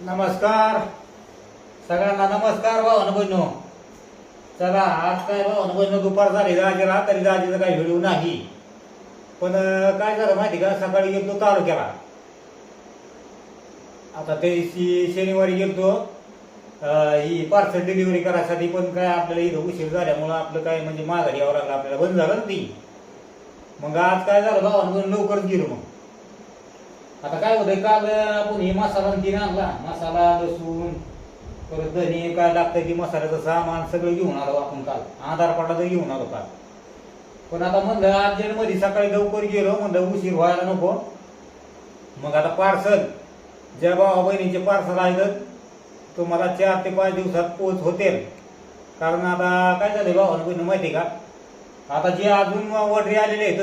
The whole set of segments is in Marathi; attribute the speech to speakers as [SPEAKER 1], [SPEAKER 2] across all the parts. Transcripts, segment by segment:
[SPEAKER 1] नमस्कार. सगळ्यांना नमस्कार भाऊ अनुभवनो चला आज काय भाऊ अनुभवनो दुपार झाली राजेला तरी राजेचा काही व्हिडिओ नाही. पण काय झालं माहिती का? सकाळी गेलतो तालुक्याला. आता ते शनिवारी गेलतो. ही पार्सल डिलिव्हरी करायसाठी पण काय आपल्याला इथं उशीर झाल्यामुळं आपलं काय म्हणजे माघारी यावं लागलं आपल्याला बंद झालं ना ती. मग आज काय झालं भाऊ अनुभव लवकरच गेलो मग. आता काय होतंय काल आपण हे मसाला आणि तीन आणला. मसाला लसूण परत धनी काय लागतं की मसाल्याचं सामान सगळं घेऊन आलो आपण काल. आधार कार्डाचं घेऊन आलो काल. पण आता म्हणलं अर्जंटमध्ये सकाळी लवकर गेलो म्हणलं उशीर व्हायला नको. मग आता पार्सल ज्या भावा बहिणीचे पार्सल आहेत तुम्हाला चार ते पाच दिवसात पोच होते कारण आता काय झालं भावानं बहिणी माहिती आहे का? आता जे अजून ऑर्डरी आलेले आहेत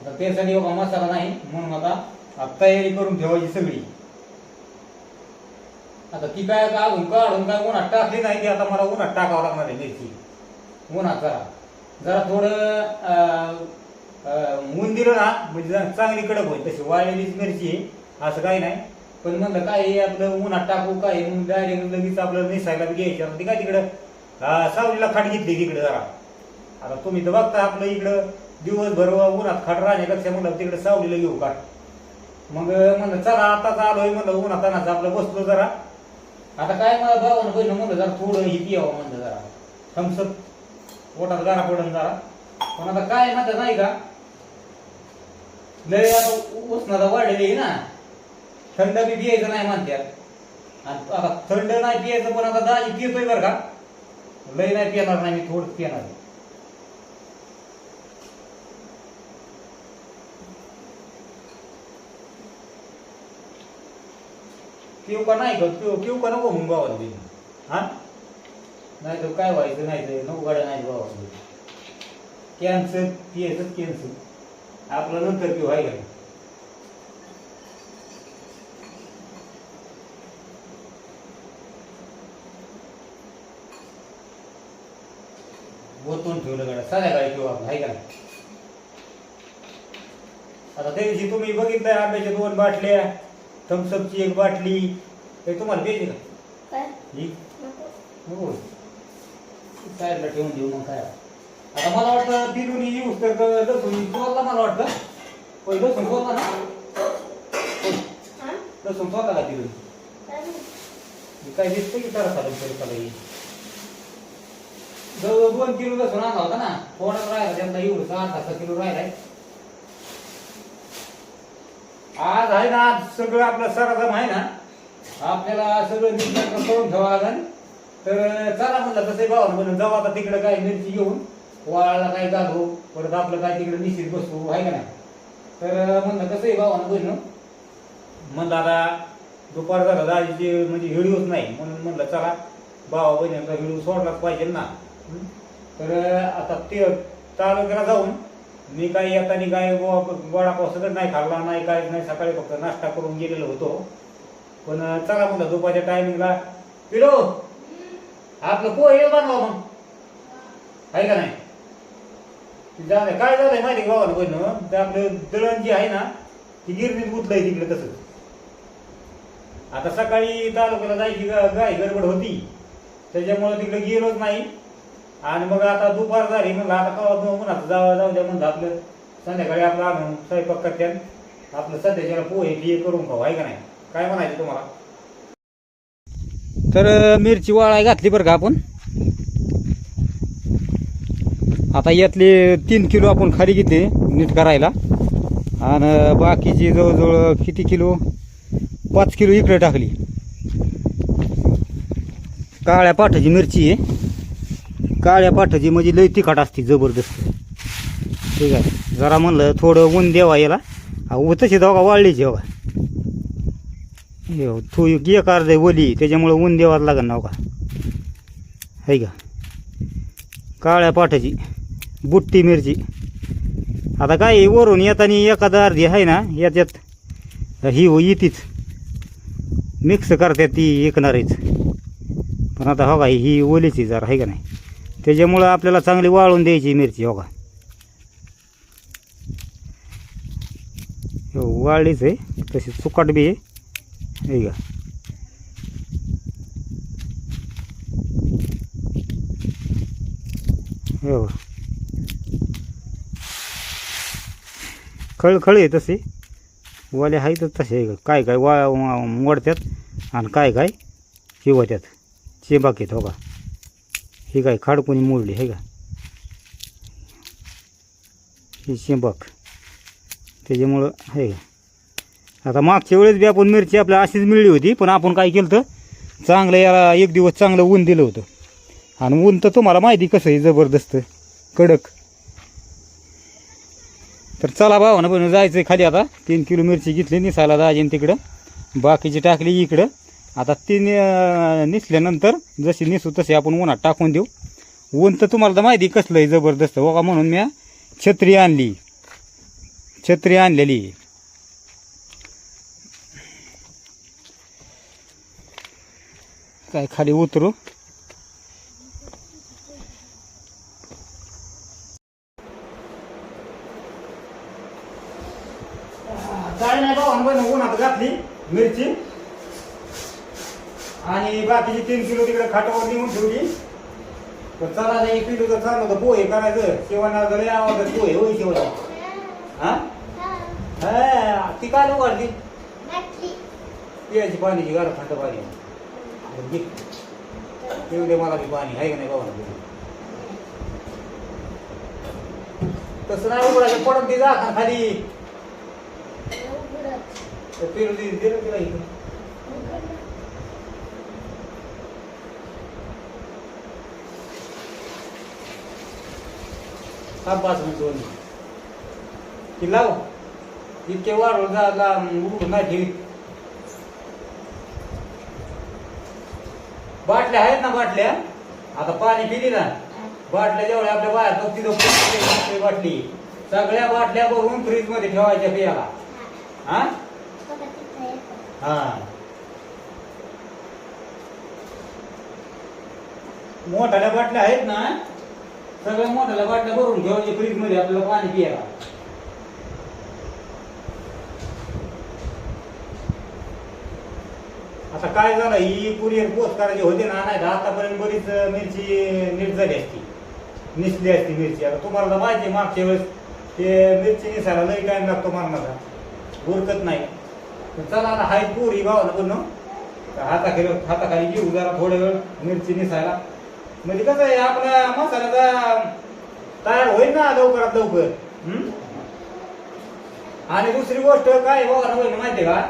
[SPEAKER 1] आता त्यासाठी बघा मसाला नाही म्हणून आता आता तयारी करून ठेवायची सगळी. आता ती काय आता अजून काढून काय उन्हात टाकली नाही ती आता मला उन्हात टाकावं लागणार आहे मिरची. उन्हात जरा. जरा थोडं ऊन दिलं ना म्हणजे जरा चांगली कडक होईल. तशी वाळलेलीच मिरची आहे असं काही नाही. पण म्हणलं काय आपलं उन्हात टाकू काय? मग डायरेक्ट लगेच आपलं निसायला बी घ्यायची. आता ती काय तिकडं सावलीला खाट घेतली तिकडे जरा. आता तुम्ही तर बघता आपलं इकडं दिवसभर उन्हात खाट राहण्यापेक्षा म्हणलं तिकडे सावलीला घेऊ काट मग म्हणलं चला आताच आलोय म्हणलं उन्हा तानाचं आपलं बसलो जरा. आता काय मला भावानं बहिण म्हणलं जरा थोडं ही पियावं म्हणलं जरा. थम्सअप. पोटात गारा पडून जरा. पण आता काय म्हणतात नाही का? लय आता उष्णता वाढलेली ना. थंड बी पियायचं नाही म्हणतात आणि आता थंड नाही पियायचं पण आता दाजी पियतोय बरं का. लय नाही पिणार नाही मी थोडं पिणार पिऊ का नाही का पिऊ पिऊ का नको मग भावाला दिली हा? नाही तर काय व्हायचं नाही तर नको गाड्या नाही भावाला कॅन्सर पियायचं कॅन्सर आपलं नंतर पिऊ आहे का ओतून ठेवलं गाड्या. संध्याकाळी पिऊ आपलं आहे का आता त्या दिवशी तुम्ही बघितलं आंब्याच्या दोन बाटल्या. थम्सअपची एक बाटली. हे तुम्हाला द्यायची का?
[SPEAKER 2] काय?
[SPEAKER 1] ही?
[SPEAKER 2] नको.
[SPEAKER 1] हो. साईडला ठेवून देऊ मग काय? आता मला वाटतं तिथून येऊस तर लसूण चोरला मला वाटतं. होय लसूण चोरला ना? होय,
[SPEAKER 2] हा?
[SPEAKER 1] लसूण चोरला का तिथून
[SPEAKER 2] काय नाही.
[SPEAKER 1] मी काय दिसतं की त्याला चालू तरी त्याला येईल जवळ दोन किलो लसूण आणला होता ना? थोडाच राहिला त्यांना एवढं अर्धा सहा किलो राहिलाय. आज आहे ना आज सगळं आपलं सरगम आहे ना आपल्याला सगळं नीट करून ठेवावं लागेल. तर चला म्हणलं तसं भावानं म्हणून जाऊ आता तिकडं काय मिरची घेऊन वाळाला काय जातो परत आपलं काय तिकडं निश्चित बसू आहे का नाही? तर म्हणलं कसं आहे भावानं बहिण म्हणलं आता दुपार झालं दाजीची म्हणजे व्हिडिओच नाही म्हणून म्हणलं चला भावा बहिणीचा व्हिडिओ सोडलाच पाहिजे ना. तर आता ते तालुक्याला जाऊन. मी काही येताना काय वडापाव सगळं नाही खाल्ला नाही काय नाही. सकाळी फक्त नाश्ता करून गेलेलो होतो. पण चला म्हणलं दुपारच्या टायमिंगला पिलो आपलं पोहे बनवा मग. आहे का नाही? झालं काय झालंय माहिती गावाला भावानं बहिण? ते आपलं दळण जी आहे ना ती गिरणीत गुतलंय तिकडे तसंच. आता सकाळी तालुक्याला जायची गाय गडबड होती. त्याच्यामुळे तिकडे गेलोच नाही. आणि मग आता दुपार झाली मग आता कवा म्हणा जाऊ जाऊ द्या म्हणलं आपलं. संध्याकाळी आपलं आणून स्वयंपाक करत्यान आपलं सध्याच्या पोहे बिये करून खाऊ आहे का नाही? काय म्हणायचं तुम्हाला? तर मिरची वाळाय घातली बरं का आपण? आता यातले तीन किलो आपण खाली घेतले नीट करायला. आणि बाकीची जवळजवळ किती किलो? पाच किलो इकडे टाकली. काळ्या पाठाची मिरची आहे. काळ्या पाठाची म्हणजे लई तिखट असते जबरदस्त. ठीक आहे. जरा म्हणलं थोडं ऊन द्यावा याला. अहो, तशी दोघा वाळली जेव्हा. हे थू एक अर्ध ओली त्याच्यामुळं ऊन द्यावाच लागेल ना हो का? है का? काळ्या पाठाची बुट्टी मिरची. आता काय वरून येताना एखादा अर्धी आहे ना याच्यात ही हो येतीच मिक्स करतात ती एकणारीच पण आता हो का ही ओलीची जरा आहे का नाही? त्याच्यामुळं आपल्याला चांगली वाळून द्यायची मिरची हो का? हो, वाळलीच आहे. तशी सुकाट बी आहे. का हो खळखळ आहे तसे वाले आहे तर तसे काय काय वा मोडतात आणि काय काय चिवत्यात. चिंबाक येत हो का? ही काय खाडकोणी मोडली हे का ही शेंबाक. त्याच्यामुळं आहे का आता मागच्या वेळेस बी आपण मिरची आपल्या अशीच मिळली होती पण आपण काय केलं तर चांगलं याला एक दिवस चांगलं ऊन दिलं होतं. आणि ऊन तर तुम्हाला माहिती कसं आहे जबरदस्त कडक. तर चला भावानं पण जायचं खाली आता. तीन किलो मिरची घेतली निसायला दाजीन तिकडं. बाकीची टाकली इकडं. आता ती निसल्यानंतर जशी निसू तशी आपण उन्हात टाकून देऊ. ऊन तर तुम्हाला तर माहिती कसलं आहे जबरदस्त. हो बघा म्हणून मी छत्री आणली. छत्री आणलेली. काय खाली उतरू काय नाही भाऊ पण उन्हात घातली मिरची आणि बाकीची तीन किलो तिकडे खाटावर नेऊन ठेवली. तर चला एक किलो तर चाललं होतं पोहे करायचं. शेवणा लय आवाज पोहे होई शेवणा. हा? हा, ती काय उघडली.
[SPEAKER 2] बाटली.
[SPEAKER 1] पियाची पाण्याची गार थंड पाणी. दे मला बी पाणी आहे का नाही बाबा? तसं नाही उघडायचं पडत ती जा खाली. दे दिलं तिला इथं. थांब पाच दोन ती लाव. इतके वाढवून जा ला नाही बाटल्या आहेत ना बाटल्या? आता पाणी पिली ना. बाटल्या जेवढ्या आपल्या बाहेर तो तिथं बाटली. सगळ्या बाटल्या भरून फ्रीजमध्ये ठेवायच्या पियाला हा? हा. मोठ्याल्या बाटल्या आहेत ना? सगळ्या मोठ्याला बाटल्या भरून ठेवायच्या फ्रीजमध्ये आपल्याला पाणी प्यायला. आता काय झालं? ही कुरिअर पोस्ट करायची होते ना नाही तर आतापर्यंत बरीच मिरची नीट झाली असती. निसली असती मिरची. आता तुम्हाला तर माहिती मागच्या वेळेस. ते मिरची निसायला लई टाइम लागतो मारणारा उरकत नाही. चला आता हाय पुरी भावाला पण हाताखाली हाताखाली घेऊ जरा थोडा वेळ मिरची निसायला. म्हणजे कसं आहे आपला मसाल्याचा तयार होईल ना लवकरात लवकर? हम्म? आणि दुसरी गोष्ट काय बघा होईल माहितीये का?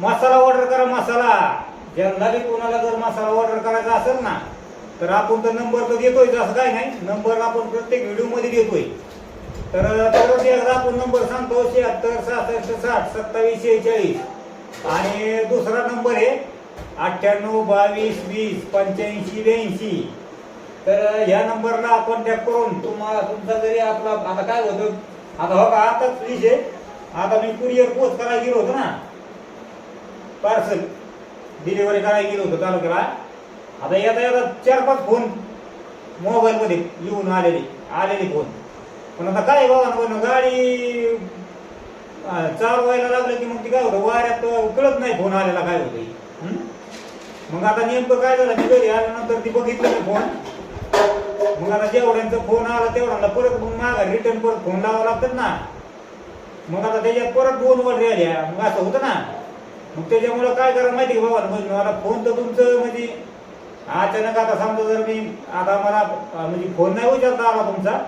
[SPEAKER 1] मसाला ऑर्डर करा मसाला. ज्यांना बी कोणाला जर मसाला ऑर्डर करायचा असेल ना तर आपण तर नंबर तर देतोय असं काय नाही. नंबर आपण प्रत्येक व्हिडिओमध्ये देतोय. तर परत एकदा आपण नंबर सांगतो शहात्तर सहासष्ट साठ सत्तावीस शेहेचाळीस. आणि दुसरा नंबर आहे अठ्ठ्याण्णव बावीस वीस पंच्याऐंशी ब्याऐंशी. तर ह्या नंबरला कॉन्टॅक्ट करून तुम्हाला तुमचा जरी आपला आता काय होतं? आता हो का आताच फ्रीज आहे आता मी कुरिअर पोच करायला गेलो होतो ना. पार्सल डिलिव्हरी करायला गेलो होतो तालुक्याला. आता येता येता चार पाच फोन मोबाईलमध्ये येऊन आलेले आलेले फोन पण आता काय बघा गाडी चालवायला लागलं की मग ती काय होतं? वाऱ्यात कळत नाही फोन आलेला काय होतं मग आता नेमकं काय झालं? मी घरी आल्यानंतर ती बघितलं ना फोन मग आता जेवढ्यांचा फोन आला तेवढ्यांना परत मग मागा रिटर्न परत फोन लावावा लागतात ना. मग आता त्याच्यात परत दोन वर आल्या. मग असं होतं ना. मग त्याच्यामुळं काय करा माहिती का बाबा म्हणजे मला फोन तर तुमचं म्हणजे अचानक आता समजा जर मी आता मला म्हणजे फोन नाही विचारता आला तुमचा.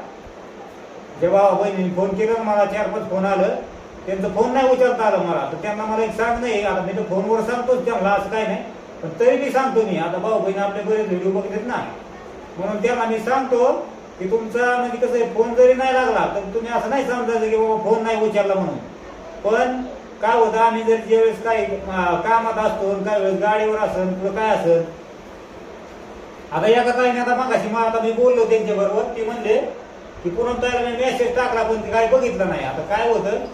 [SPEAKER 1] जेव्हा बहिणीने फोन केला मला चार पाच फोन आलं. त्यांचं फोन नाही विचारता आलं मला. तर त्यांना मला एक सांग नाही आता मी तर फोनवर सांगतोच त्यांना असं काय नाही. पण तरी मी सांगतो मी आता भाऊ बहीण आपले बरेच व्हिडिओ बघतात ना. म्हणून त्यांना मी सांगतो की तुमचा म्हणजे कसं आहे फोन जरी नाही लागला तर तुम्ही असं नाही समजायचं की बाबा फोन नाही उचलला म्हणून. पण काय होतं आम्ही जर ज्यावेळेस काही कामात असतो काही वेळेस गाडीवर असन किंवा काय असेल आता एका काही आता मागाशी मग आता मी बोललो त्यांच्या बरोबर ते म्हणले की पुन्हा त्याला मी मेसेज टाकला पण ते काही बघितलं नाही. आता काय होतं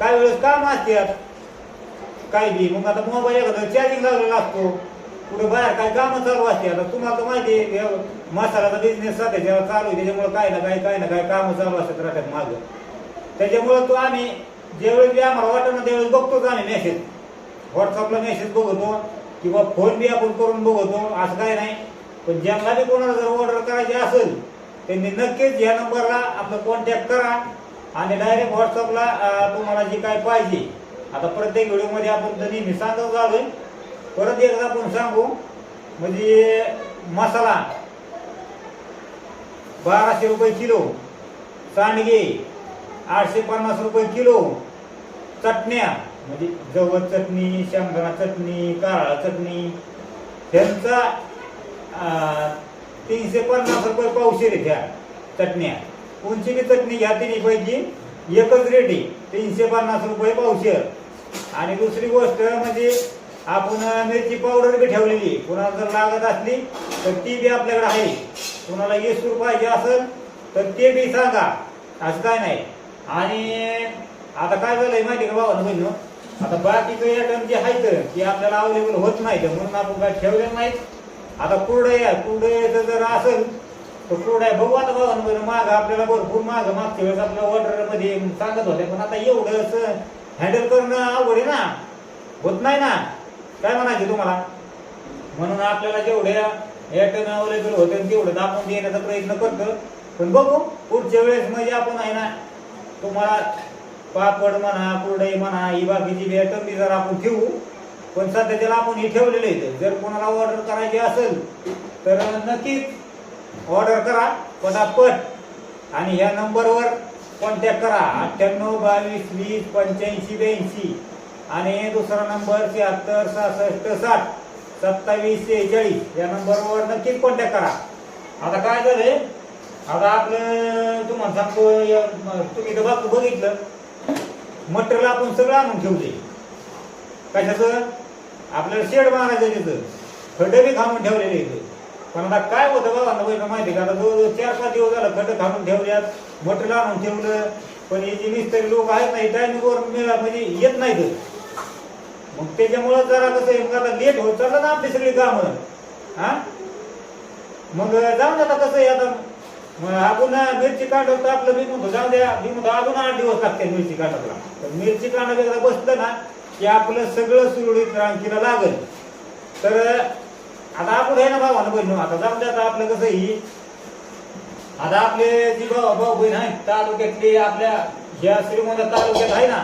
[SPEAKER 1] काय वेळेस काम असतात काय बी मग आता मोबाईल एखादा चार्जिंग लावलेला असतो. कुठे बाहेर काय कामं चालू असते. आता तुम्हाला तर माहिती आहे मसाल्याचा बिझनेस सध्या जेव्हा चालू आहे त्याच्यामुळे काय ना काय काय ना काय कामं चालू असतात राहतात मागं. त्याच्यामुळं तो आम्ही ज्यावेळेस बी आम्हाला वाटत ना त्यावेळेस बघतोच आम्ही मेसेज व्हॉट्सअपला मेसेज बघतो किंवा फोन बी आपण करून बघतो असं काय नाही. पण ज्यांना बी कोणाला जर ऑर्डर करायची असेल त्यांनी नक्कीच या नंबरला आपलं कॉन्टॅक्ट करा आणि डायरेक्ट व्हॉट्सअपला तुम्हाला जी काय पाहिजे आता प्रत्येक व्हिडिओमध्ये आपण तर नेहमी सांगत झालोय परत एकदा आपण सांगू म्हणजे मसाला बाराशे रुपये किलो सांडगे आठशे पन्नास रुपये किलो चटण्या म्हणजे जवळ चटणी शेंगदाणा चटणी कारळा चटणी ह्यांचा तीनशे पन्नास रुपये पावशेर घ्या चटण्या. कोणची बी चटणी घ्या तिन्हीपैकी एकच रेट आहे तीनशे पन्नास रुपये पावशेर. आणि दुसरी गोष्ट म्हणजे आपण मिरची पावडर बी ठेवलेली. कुणाला जर लागत असली तर ती बी आपल्याकडे आहे. कुणाला येसूर पाहिजे असेल तर ते बी सांगा. असं काय नाही. आणि आता काय झालंय माहिती का बाबा बहिण आता बाकीचं आयटम जे आहेत ते आपल्याला अवेलेबल होत नाही. म्हणून आपण काय ठेवले नाही. आता कुरडई आहे. कुरडईचं जर असेल तर कुरडई बघू आता बाबा बहिण माग आपल्याला भरपूर माग मागच्या वेळेस आपल्या ऑर्डरमध्ये सांगत होते पण आता एवढं हँडल करणं अवघड आहे ना. होत नाही ना. काय म्हणायचे तुम्हाला? म्हणून आपल्याला जेवढ्या आयटम अवेलेबल होते तेवढं दाखवून देण्याचा प्रयत्न करतो. पण बघू पुढच्या वेळेस म्हणजे आपण आहे ना तुम्हाला पापड म्हणा कुरडई म्हणा ही बाकीची बी आयटम बी जर आपण ठेवू. पण सध्या त्याला आपण हे ठेवलेले आहेत जर कोणाला ऑर्डर करायची असेल तर नक्कीच ऑर्डर करा. पटापट. आणि ह्या नंबरवर कॉन्टॅक्ट करा? अठ्ठ्याण्णव बावीस वीस पंच्याऐंशी ब्याऐंशी. आणि दुसरा नंबर शहात्तर सहासष्ट साठ सत्तावीस शेहेचाळीस या नंबरवर नक्कीच कॉन्टॅक्ट करा? आता काय झालंय आता आपलं तुम्हाला सांगतो तुम्ही तर बापू बघितलं. मटेरियल आपण सगळं आणून ठेवले कशाचं? आपल्याला शेड मारायचं तिथं खड्डे बी खाऊन ठेवलेले इथं पण आता काय होतं बाबा बहिण माहिती का? आता जो चार पाच दिवस झाला खड्डे खाणून ठेवल्यात मटेरियल आणून ठेवलं पण हे जे मिस्त्री लोक आहेत ना टायमिंगवर म्हणजे येत नाहीत. मग त्याच्यामुळं जरा कसं आहे, मग आता लेट होत चाललं ना आपली सगळी कामं. हा? मग जाऊन आता कसं आहे आता मग आपण मिरची काढत तर आपलं मी म्हणतो जाऊ द्या. मी म्हणतो अजून आठ दिवस लागते मिरची काढायला. तर मिरची काढायला एकदा बसलं ना की आपलं सगळं सुरळीत रांगीला लागल. तर आता आपण आहे ना भावाला बहिण आता जाऊन द्या आपलं कसं ही आता आपले जी भाऊ भाऊ बहीण आहे तालुक्यातली आपल्या ज्या श्रीमंत तालुक्यात आहे ना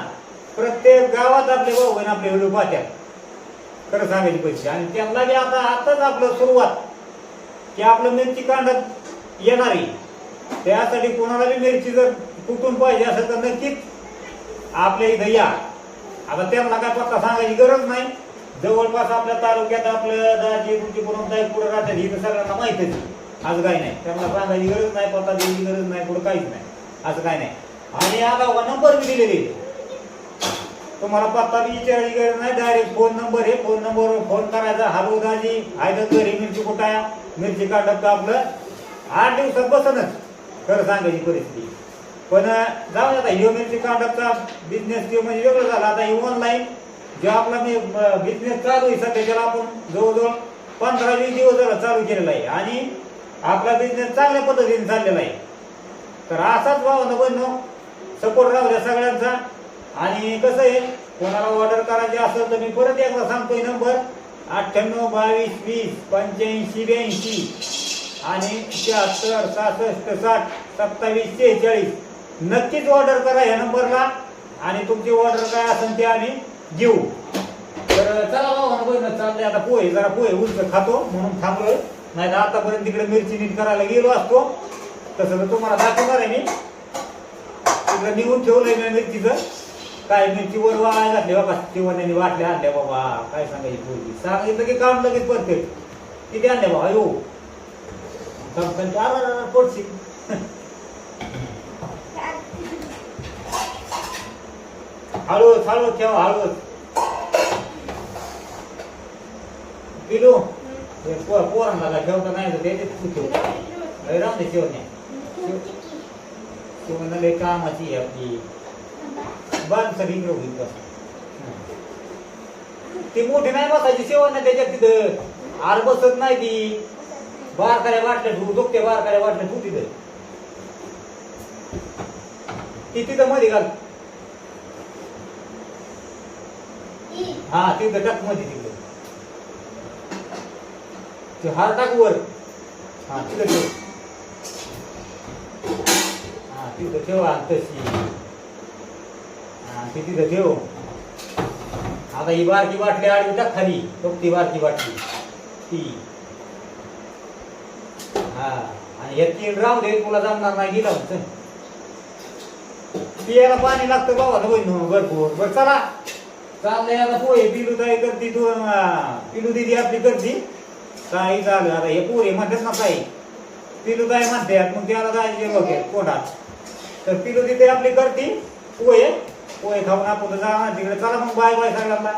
[SPEAKER 1] प्रत्येक गावात आपले भाऊ बहीण आपले व्हिडिओ पाहत्यात. खरं सांगायचे पैसे आणि त्यांना बी आता आताच आपलं सुरुवात. की आपलं मिरची कांडत येणारी त्यासाठी कोणाला बी मिरची जर कुठून पाहिजे असेल तर नक्कीच आपल्या इथं या. आता त्यांना काय पत्ता सांगायची गरज नाही. जवळपास आपल्या तालुक्यात आपलं दाजी तुमची करून जाईल पुढे राहतात हे तर सगळ्यांना माहितीच आज काय नाही. त्यांना सांगायची गरज नाही पत्ता द्यायची गरज नाही पुढे काहीच नाही. असं काय नाही. आणि आता नंबर बी दिलेले. तुम्हाला पत्ता बी विचारायची गरज नाही डायरेक्ट फोन नंबर हे फोन नंबरवर फोन करायचा. हॅलो दाजी. आहे तर घरी मिरची कुठाया मिरची काढत का आपलं? आठ दिवसात बसनच. खरं सांगायची परिस्थिती. पण जाऊ आता. ह्यो मिरची काढतचा बिझनेस किंवा म्हणजे वेगळं झाला. आता हे ऑनलाईन जे आपला मी बिझनेस चालू आहे सध्या त्याला आपण जवळजवळ पंधरा वीस दिवस झाला चालू केलेला आहे. आणि आपला बिझनेस चांगल्या पद्धतीने चाललेला आहे. तर असाच भावानं बनणं सपोर्ट राहू द्या सगळ्यांचा. आणि कसं आहे कोणाला ऑर्डर करायची असेल तर मी परत एकदा सांगतोय नंबर अठ्ठ्याण्णव बावीस वीस पंच्याऐंशी ब्याऐंशी. आणि शहात्तर सहासष्ट साठ सत्तावीस शेहेचाळीस. नक्कीच ऑर्डर करा या नंबरला आणि तुमची ऑर्डर काय असेल ते आम्ही घेऊ तर चला बाबा चाललंय आता पोहे. जरा पोहे उंच खातो म्हणून थांबलोय. नाही तर आतापर्यंत तिकडे मिरची नीट करायला गेलो असतो. तसं तर तुम्हाला दाखवणार आहे मी. तिकडे निघून ठेवलंय मी मिरचीचं. काय मिरची वर वाळायला घातली बाबा. शिवण्याने वाटल्या आणल्या बाबा. काय सांगायची पोरगी? सांगितलं की काम लगेच परफेक्ट किती आणल्या बाबा? हो पोटशी हळूच हळूच ठेवा हळूच पिलू हे पो- पोरांना काय ठेवता नाही तर ते तू ठेव राहून दे शिवण्या शिवण्या लय कामाची आहे आपली बांध सगळी होईल बस ती मोठी नाही बसायची शिवण्या त्याच्यात तिथं आर बसत नाही ती बारकाऱ्या वाटल्या ठेवू दुखते बारकाऱ्या वाटल्या ठेवू तिथं ती तिथं मध्ये घाल हा तिथं टाकमध्ये तिथं ते हार टाक वर. हा तिथं ठेव. हा तिथं ठेव तशी हा ती तिथं ठेव. आता ही बारकी बाटली आडवी टाक खाली. बघ ती बारकी बाटली. ती. हा आणि हे तीन राहू दे तुला जमणार नाही गेला होत. पियाला पाणी लागतं बाबा ना बहिण भरपूर. बरं चला. चाललंय आता पोहे पिलू ताई करती तू पिलू दिदी आपली करती. काही चालू आता हे पोहे म्हणतात ना काही पिलू ताई म्हणतात मग त्याला जायचे बघे कोणात. तर पिलू दिदी आपली करती पोहे. पोहे खाऊन आपण जा तिकडे चला मग बाय बाय सगळ्यांना.